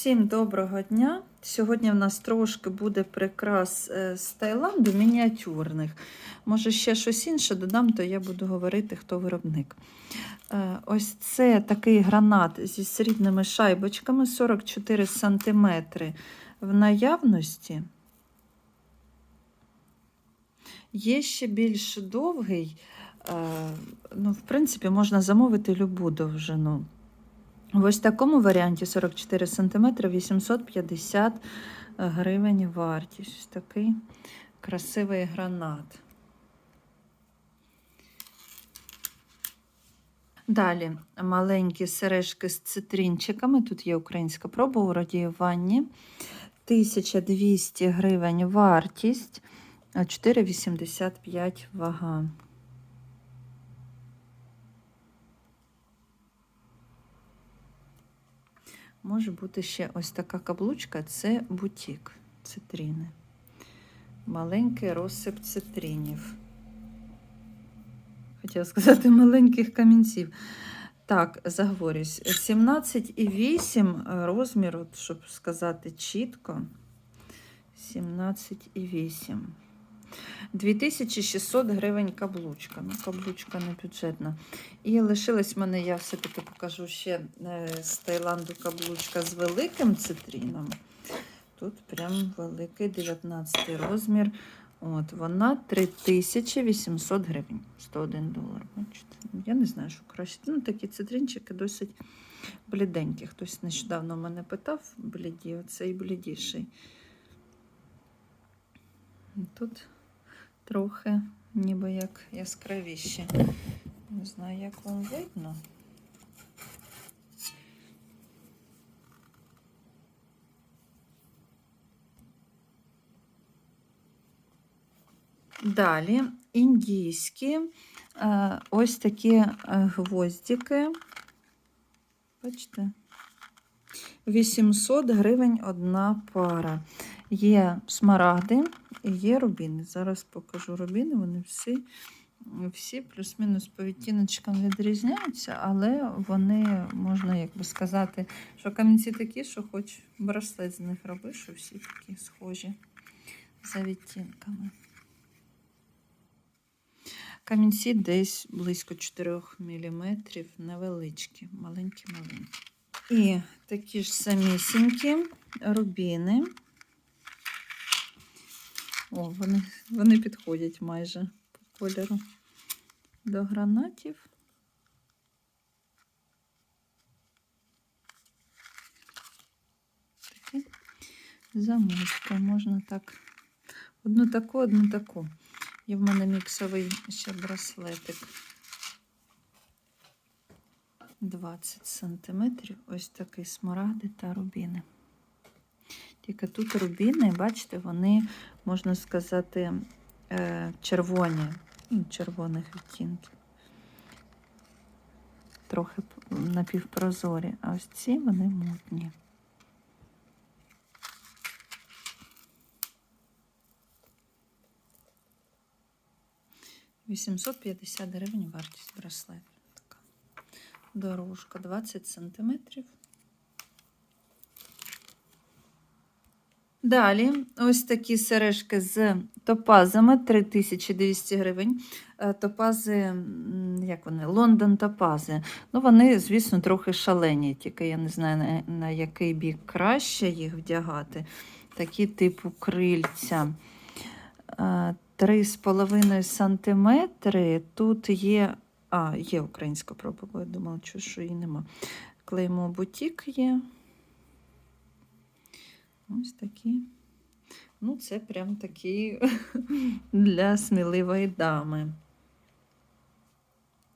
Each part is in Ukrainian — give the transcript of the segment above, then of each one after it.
Всім доброго дня! Сьогодні в нас трошки буде прикрас е, з Таїланду мініатюрних. Може, ще щось інше додам, то я буду говорити, хто виробник. Е, Ось це такий гранат зі срібними шайбочками 44 см в наявності. Є ще більш довгий, е, ну, в принципі, можна замовити любу довжину. В ось такому варіанті 44 см 850 гривень вартість. Ось такий красивий гранат. Далі маленькі сережки з цитринчиками. Тут є українська проба у радіюванні. 1200 гривень вартість, 4,85 вага. Може бути ще ось така каблучка це бутік цитріни. Маленький розсип цитринів. Хотіла сказати маленьких камінців. Так, заговорюсь. 17,8 розмір, от, щоб сказати чітко. 17,8. 2600 гривень каблучка. Ну, каблучка не бюджетна. І лишилась в мене, я все-таки покажу ще е, з Таїланду каблучка з великим цитріном. Тут прям великий 19 розмір. От, Вона 3800 гривень, 101 долар. Я не знаю, що краще. Ну, такі цитринчики досить бліденькі. Хтось нещодавно мене питав, бліді, оцей блідіший. Тут трохи ніби як яскравіші. Не знаю, як вам видно. Далі індійські е, ось такі е, гвоздики. Бачите? 800 гривень одна пара. Є смарагди і є рубіни. Зараз покажу рубіни, вони всі всі плюс-мінус по відтіночкам відрізняються, але вони, можна як би сказати, що камінці такі, що хоч браслет з них роби, що всі такі схожі за відтінками. Камінці десь близько 4 мм, невеличкі, маленькі-маленькі. І такі ж самісінькі рубіни. О, вони, вони підходять майже по кольору до гранатів. Такі замочки. Можна так. Одну таку, одну таку. Є в мене міксовий ще браслетик. 20 сантиметрів. Ось такий смарагди та рубіни. Тільки тут рубіни, бачите, вони, можна сказати, е, червоні, ну, червоних відтінків. Трохи напівпрозорі, а ось ці вони мутні. Вісімсот п'ятдесят гривень вартість браслету. Така дорожка 20 сантиметрів. Далі, ось такі сережки з топазами 3200 гривень. Е, Топази, як вони, Лондон топази. Ну, вони, звісно, трохи шалені, тільки я не знаю, на, на який бік краще їх вдягати. Такі типу крильця. 3,5 сантиметри. Тут є. А, є українська проба, я думала, що її нема. Клеймо бутік є. Ось такі. Ну, це прям такі для сміливої дами.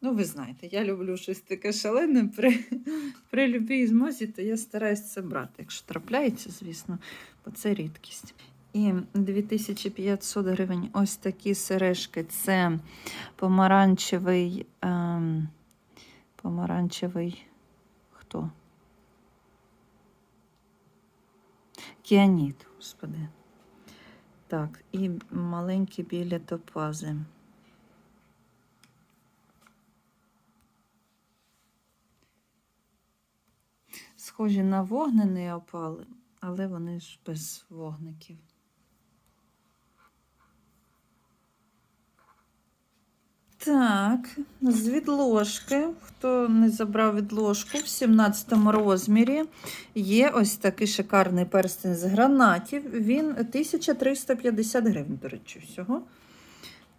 Ну, ви знаєте, я люблю щось таке шалене при, при любій змозі, то я стараюсь це брати. Якщо трапляється, звісно, бо це рідкість. І 2500 гривень ось такі сережки. Це помаранчевий. Ем, помаранчевий хто? Кіаніт, господи. Так, і маленькі білі топази. Схожі на вогнений опал, але вони ж без вогників. Так, з відложки. Хто не забрав відложку в 17 розмірі, є ось такий шикарний перстень з гранатів. Він 1350 гривень, до речі, всього.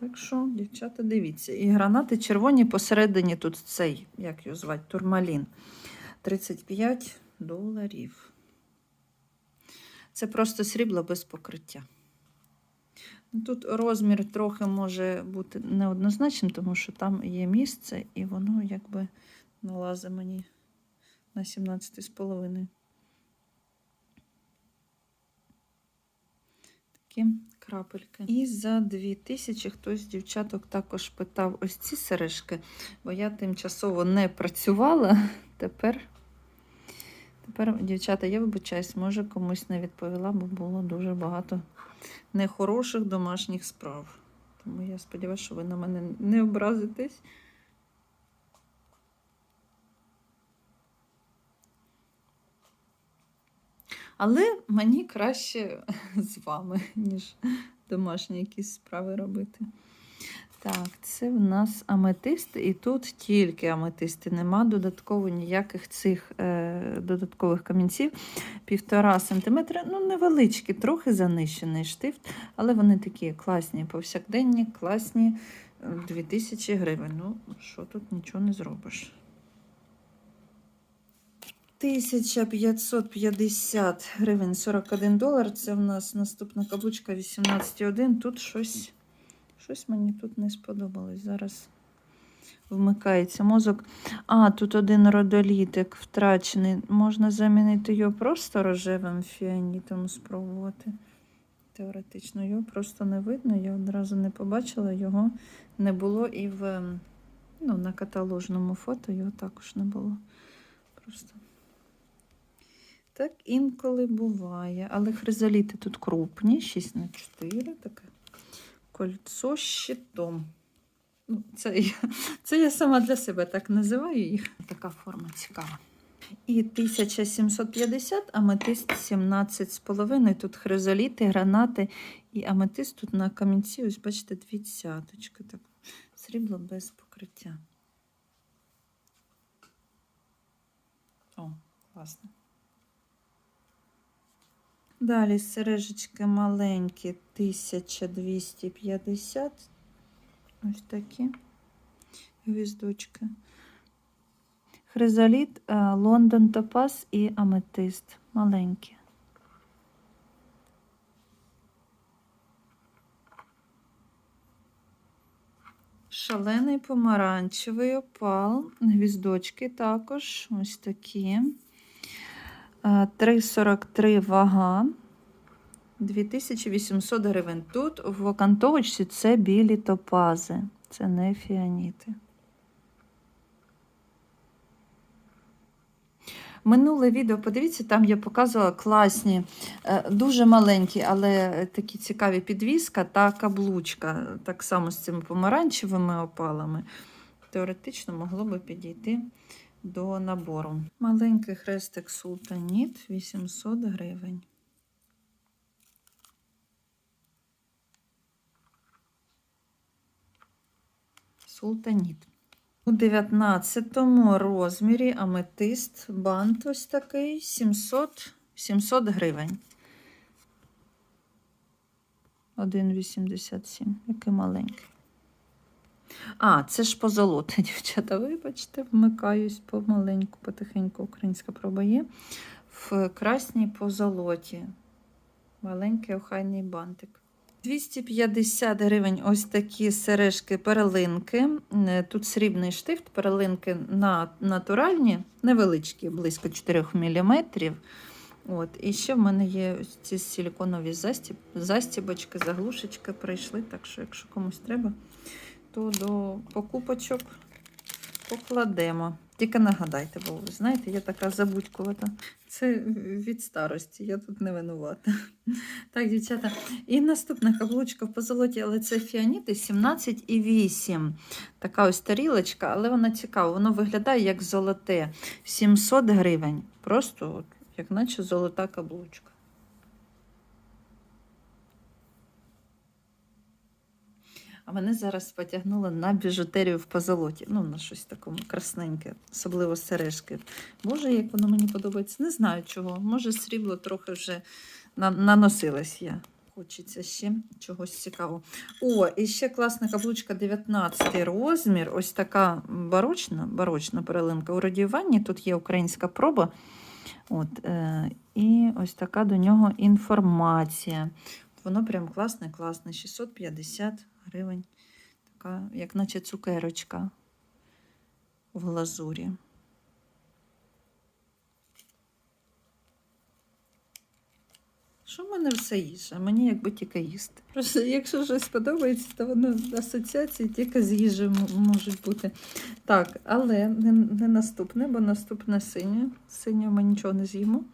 Так що, дівчата, дивіться. І гранати червоні посередині тут цей, як його звати, турмалін. 35 доларів. Це просто срібло без покриття. Тут розмір трохи може бути неоднозначним, тому що там є місце, і воно якби налазить мені на 17,5. Такі крапельки. І за 2000 хтось з дівчаток також питав ось ці сережки, бо я тимчасово не працювала. Тепер, тепер дівчата, я вибачаюсь, може комусь не відповіла, бо було дуже багато нехороших домашніх справ. Тому я сподіваюся, що ви на мене не образитесь. Але мені краще з вами, ніж домашні якісь справи робити. Так, це в нас аметист, і тут тільки аметисти. Нема додатково ніяких цих е, додаткових камінців. Півтора сантиметра, ну невеличкі, трохи занищений штифт, але вони такі класні, повсякденні, класні. е, 2000 гривень. Ну, що тут нічого не зробиш. 1550 гривень 41 долар. Це в нас наступна каблучка 18,1. Тут щось. Щось мені тут не сподобалось. Зараз вмикається мозок. А, тут один родолітик втрачений. Можна замінити його просто рожевим фіанітом спробувати. Теоретично, його просто не видно. Я одразу не побачила, його не було і в ем, ну, на каталожному фото його також не було. Просто. Так інколи буває. Але хризоліти тут крупні, 6 на 4 таке кольцо з щитом. Ну, це, я, це я сама для себе так називаю їх. Така форма цікава. І 1750, аметист 17,5. Тут хризоліти, гранати і аметист тут на камінці, ось бачите, дві цяточки. Так, срібло без покриття. О, класно. Далі сережечки маленькі 1250. Ось такі гвіздочки. Хризоліт, е, Лондон Топаз і Аметист. Маленькі. Шалений помаранчевий опал. Гвіздочки також ось такі. Е, 3,43 вага. 2800 гривень. Тут в окантовочці це білі топази, це не фіаніти. Минуле відео, подивіться, там я показувала класні, е, дуже маленькі, але такі цікаві підвіска та каблучка, так само з цими помаранчевими опалами. Теоретично могло би підійти до набору. Маленький хрестик Султаніт 800 гривень. Султаніт. У 19 розмірі аметист бант ось такий 700, 700 гривень. 1,87. Який маленький. А, це ж позолота, дівчата. Вибачте, вмикаюсь помаленьку, потихеньку українська проба. В красній позолоті. Маленький охайний бантик. 250 гривень ось такі сережки перлинки. Е, Тут срібний штифт, перлинки на натуральні, невеличкі, близько 4 мм. От. І ще в мене є ось ці силіконові застіб, застібочки, заглушечки прийшли. Так що, якщо комусь треба, то до покупочок покладемо. Тільки нагадайте, бо ви знаєте, я така забудькувата. Це від старості, я тут не винувата. Так, дівчата. І наступна каблучка в позолоті, але це фіаніти 17,8. Така ось тарілочка, але вона цікава. Воно виглядає як золоте. 700 гривень. Просто, от, як наче золота каблучка. А мене зараз потягнуло на біжутерію в позолоті. Ну, на щось такому красненьке, особливо сережки. Боже, як воно мені подобається. Не знаю чого. Може, срібло трохи вже на- наносилась я. Хочеться ще чогось цікавого. О, і ще класна каблучка 19 розмір. Ось така барочна, барочна перелинка у радіюванні. Тут є українська проба. От, е, і ось така до нього інформація. Воно прям класне, класне. 650 гривень. Така, як наче цукерочка в глазурі. Що в мене все їжа? Мені якби тільки їсти. Просто якщо щось подобається, то воно асоціації тільки з їжею можуть бути. Так, але не, не наступне, бо наступне синє. Синє ми нічого не з'їмо.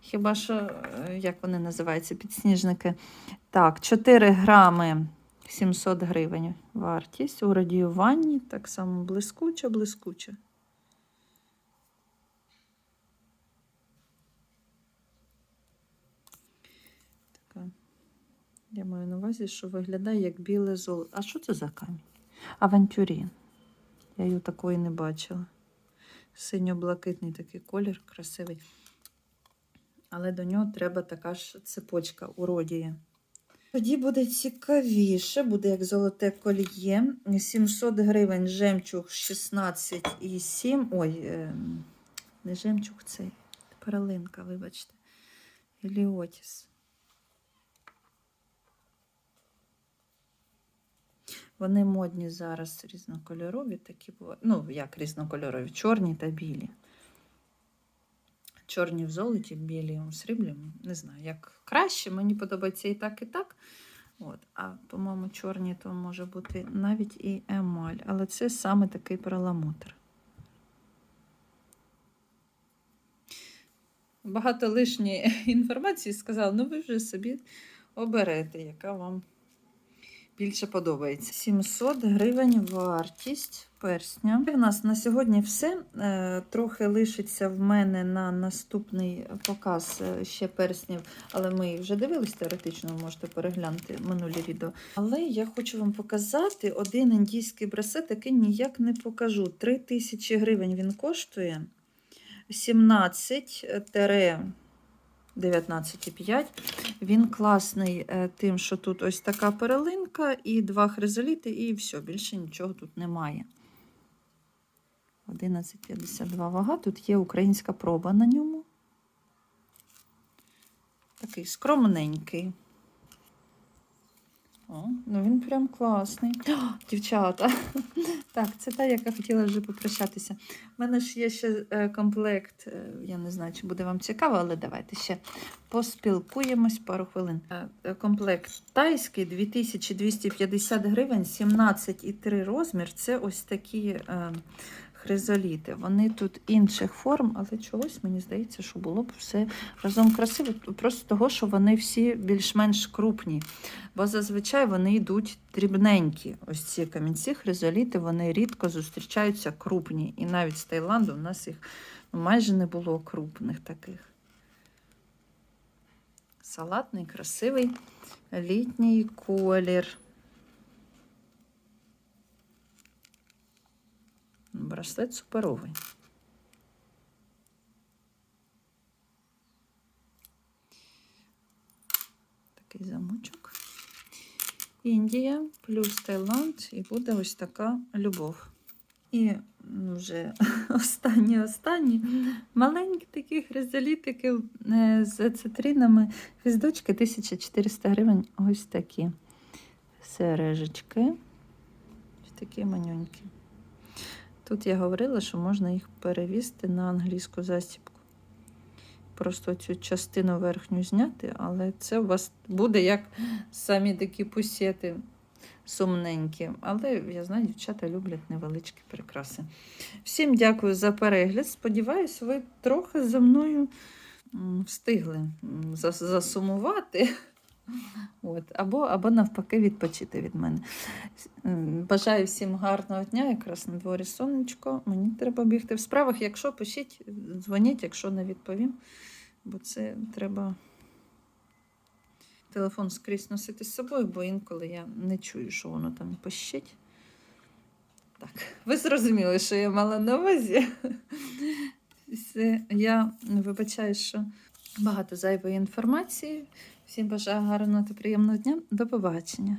Хіба що, е, як вони називаються, підсніжники. Так, 4 грами 700 гривень вартість у радіюванні. Так само блискуча. Така. Я маю на увазі, що виглядає як біле золото. А що це за камінь? Авантюрін. Я його такої не бачила. Синьо-блакитний такий колір, красивий. Але до нього треба така ж цепочка уродіє. Тоді буде цікавіше, буде як золоте кольє. 700 гривень жемчуг 16,7. Ой, е, не жемчуг цей, перелинка, вибачте. Еліотіс. Вони модні зараз різнокольорові, такі бувають. Ну, як різнокольорові, чорні та білі. Чорні в золоті, білі у сріблі. Не знаю, як краще. Мені подобається і так, і так. От. А, по-моєму, чорні то може бути навіть і емаль. Але це саме такий перламутр. Багато лишньої інформації сказала, ну ви вже собі оберете, яка вам більше подобається. 700 гривень вартість персня. У нас на сьогодні все. Е, Трохи лишиться в мене на наступний показ е, ще перснів, але ми їх вже дивились теоретично, ви можете переглянути минулі відео. Але я хочу вам показати один індійський брасет, який ніяк не покажу. 3 тисячі гривень він коштує. 17 19,5. Він класний е, тим, що тут ось така перелинка і два хризоліти, і все, більше нічого тут немає. 11,52 вага. Тут є українська проба на ньому. Такий скромненький. Ну він прям класний. О, дівчата. Так, це та, яка хотіла вже попрощатися. У мене ж є ще е, комплект. е, Я не знаю, чи буде вам цікаво, але давайте ще поспілкуємось пару хвилин. Е, Комплект тайський 2250 гривень, 17,3 розмір. Це ось такі хризоліти. Вони тут інших форм, але чогось мені здається, що було б все разом красиво. Просто того, що вони всі більш-менш крупні. Бо зазвичай вони йдуть дрібненькі. Ось ці камінці, хризоліти, вони рідко зустрічаються крупні. І навіть з Таїланду в нас їх ну, майже не було крупних таких. Салатний, красивий літній колір. Браслет суперовий. Такий замочок. Індія плюс Таїланд, і буде ось така любов. І вже останні останні маленькі такі хризолітики е, з цитринами. Гвіздочки 1400 гривень. Ось такі сережечки. Ось такі манюнькі. Тут я говорила, що можна їх перевісти на англійську засібку. Просто цю частину верхню зняти, але це у вас буде як самі такі пусети сумненькі. Але я знаю, дівчата люблять невеличкі прикраси. Всім дякую за перегляд. Сподіваюсь, ви трохи за мною встигли засумувати. От. Або, або навпаки відпочити від мене. Бажаю всім гарного дня, якраз на дворі сонечко. Мені треба бігти в справах. Якщо пишіть, дзвоніть, якщо не відповім. Бо це треба телефон скрізь носити з собою, бо інколи я не чую, що воно там пищить. Так, ви зрозуміли, що я мала на увазі. Я вибачаю, що багато зайвої інформації. Всім бажаю гарного та приємного дня. До побачення.